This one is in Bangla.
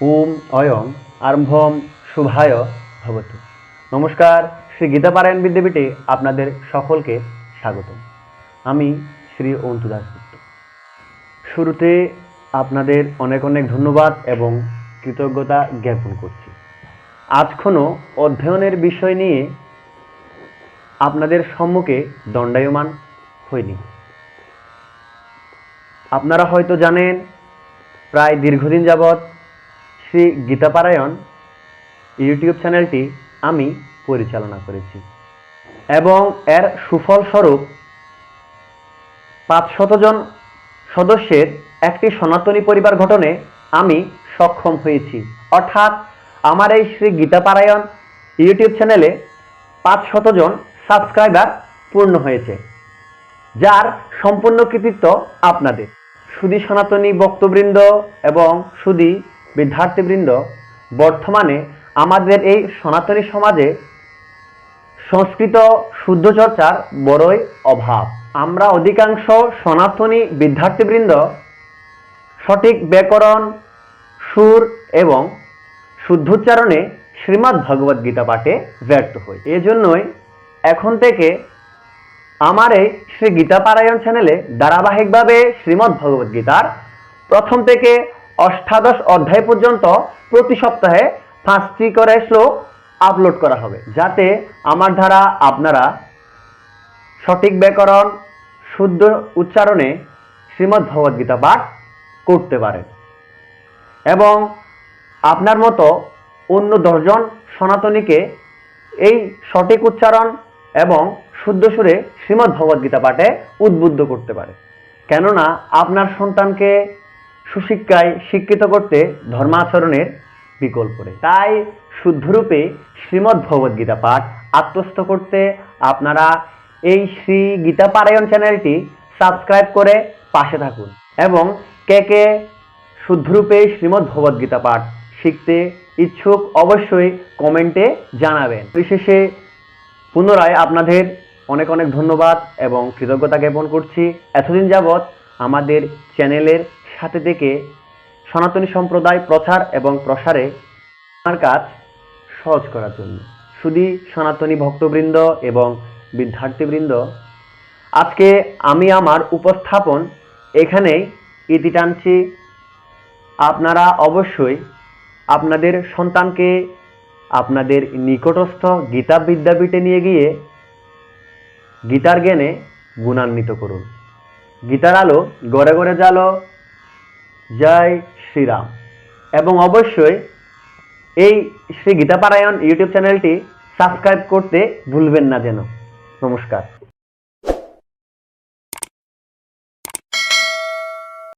ওম অয়ং আরম্ভম শুভায় ভবত। নমস্কার, শ্রী গীতাপারায়ণ বিদ্যাপীঠে আপনাদের সকলকে স্বাগত আমি শ্রী অন্তু দাসগুপ্ত শুরুতে আপনাদের অনেক অনেক ধন্যবাদ এবং কৃতজ্ঞতা জ্ঞাপন করছি। আজ কোনো অধ্যয়নের বিষয় নিয়ে আপনাদের সম্মুখে দণ্ডায়মান হয়নি আপনারা হয়তো জানেন, প্রায় দীর্ঘদিন যাবৎ শ্রী গীতাপারায়ণ ইউটিউব চ্যানেলটি আমি পরিচালনা করেছি এবং এর সুফল স্বরূপ পাঁচশত জন সদস্যের একটি সনাতনী পরিবার গঠনে আমি সক্ষম হয়েছি। অর্থাৎ আমার এই শ্রী গীতাপারায়ণ ইউটিউব চ্যানেলে পাঁচ শতজন সাবস্ক্রাইবার পূর্ণ হয়েছে, যার সম্পূর্ণ কৃতিত্ব আপনাদের। সুদী সনাতনী বক্তবৃন্দ এবং সুদী বিদ্যার্থীবৃন্দ, বর্তমানে আমাদের এই সনাতনী সমাজে সংস্কৃত শুদ্ধ চর্চার বড়ই অভাব। আমরা অধিকাংশ সনাতনী বিদ্যার্থীবৃন্দ সঠিক ব্যাকরণ, সুর এবং শুদ্ধোচ্চারণে শ্রীমদ্ ভগবদ্ গীতা পাঠে ব্যর্থ হই। এজন্যই এখন থেকে আমার এই শ্রী গীতা পারায়ণ চ্যানেলে ধারাবাহিকভাবে শ্রীমদ্ ভগবদ্ গীতার প্রথম থেকে অষ্টাদশ অধ্যায় পর্যন্ত প্রতি সপ্তাহে পাঁচটি করে শ্লোক আপলোড করা হবে, যাতে আমার দ্বারা আপনারা সঠিক ব্যাকরণ, শুদ্ধ উচ্চারণে শ্রীমদ্ ভগবদ্ গীতা পাঠ করতে পারেন। এবং আপনার মতো অন্য দশজন সনাতনীকে এই সঠিক উচ্চারণ এবং শুদ্ধ সুরে শ্রীমদ্ ভগবদ্গীতা পাঠে উদ্বুদ্ধ করতে পারে। কেননা আপনার সন্তানকে সুশিক্ষায় শিক্ষিত করতে ধর্মাচরণের বিকল্প নেই। তাই শুদ্ধরূপে শ্রীমদ্ ভগবদ্গীতা পাঠ আত্মস্থ করতে আপনারা এই শ্রী গীতা পারায়ণ চ্যানেলটি সাবস্ক্রাইব করে পাশে থাকুন এবং কে কে শুদ্ধরূপে শ্রীমদ্ ভগবদ্গীতা পাঠ শিখতে ইচ্ছুক অবশ্যই কমেন্টে জানাবেন। বিশেষে পুনরায় আপনাদের অনেক অনেক ধন্যবাদ এবং কৃতজ্ঞতা জ্ঞাপন করছি। এতদিন যাবৎ আমাদের চ্যানেলের সাথে থেকে সনাতনী সম্প্রদায় প্রচার এবং প্রসারে আমার কাজ সহজ করার জন্য। শুধু সনাতনী ভক্তবৃন্দ এবং বিদ্যার্থীবৃন্দ, আজকে আমি আমার উপস্থাপন এখানেই ইতি টানছি। আপনারা অবশ্যই আপনাদের সন্তানকে, আপনাদের নিকটস্থ গীতা বিদ্যাপীঠে নিয়ে গিয়ে গীতার জ্ঞানে গুণান্বিত করুন। গীতার আলো গড়ে গড়ে জালো জয় শ্রীরাম। এবং অবশ্যই এই শ্রী গীতাপারায়ণ ইউটিউব চ্যানেলটি সাবস্ক্রাইব করতে ভুলবেন না যেন। নমস্কার।